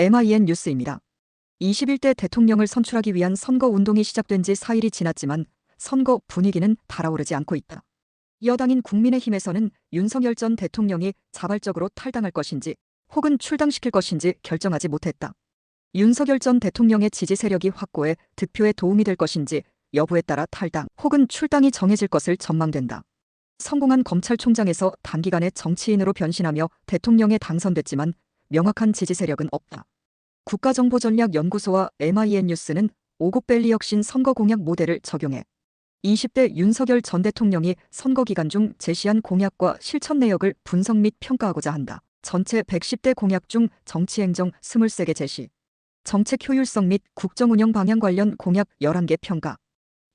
MIN 뉴스입니다. 21대 대통령을 선출하기 위한 선거 운동이 시작된 지 4일이 지났지만 선거 분위기는 달아오르지 않고 있다. 여당인 국민의힘에서는 윤석열 전 대통령이 자발적으로 탈당할 것인지 혹은 출당시킬 것인지 결정하지 못했다. 윤석열 전 대통령의 지지 세력이 확고해 득표에 도움이 될 것인지 여부에 따라 탈당 혹은 출당이 정해질 것을 전망된다. 성공한 검찰총장에서 단기간에 정치인으로 변신하며 대통령에 당선됐지만 명확한 지지 세력은 없다. 국가정보전략연구소와 MIN 뉴스는 오곡밸리 혁신 선거 공약 모델을 적용해 20대 윤석열 전 대통령이 선거 기간 중 제시한 공약과 실천 내역을 분석 및 평가하고자 한다. 전체 110대 공약 중 정치행정 23개 제시, 정책 효율성 및 국정운영 방향 관련 공약 11개 평가.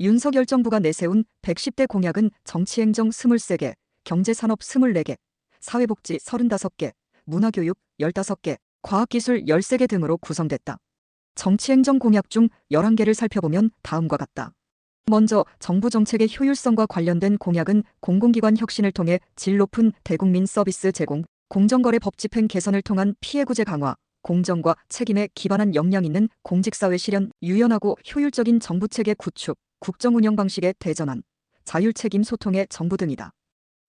윤석열 정부가 내세운 110대 공약은 정치행정 23개, 경제산업 24개, 사회복지 35개, 문화교육 15개, 과학기술 13개 등으로 구성됐다. 정치행정 공약 중 11개를 살펴보면 다음과 같다. 먼저 정부 정책의 효율성과 관련된 공약은 공공기관 혁신을 통해 질 높은 대국민 서비스 제공, 공정거래 법 집행 개선을 통한 피해 구제 강화, 공정과 책임에 기반한 역량 있는 공직사회 실현, 유연하고 효율적인 정부체계 구축, 국정운영 방식의 대전환, 자율책임 소통의 정부 등이다.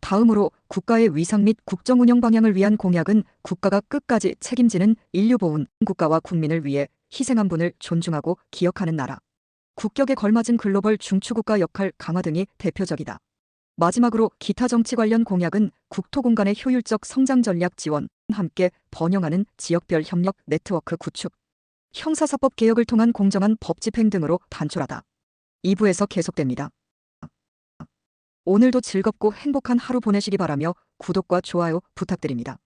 다음으로 국가의 위상 및 국정 운영 방향을 위한 공약은 국가가 끝까지 책임지는 인류 보훈, 국가와 국민을 위해 희생한 분을 존중하고 기억하는 나라. 국격에 걸맞은 글로벌 중추국가 역할 강화 등이 대표적이다. 마지막으로 기타 정치 관련 공약은 국토 공간의 효율적 성장 전략 지원, 함께 번영하는 지역별 협력 네트워크 구축, 형사사법 개혁을 통한 공정한 법 집행 등으로 단출하다. 2부에서 계속됩니다. 오늘도 즐겁고 행복한 하루 보내시기 바라며 구독과 좋아요 부탁드립니다.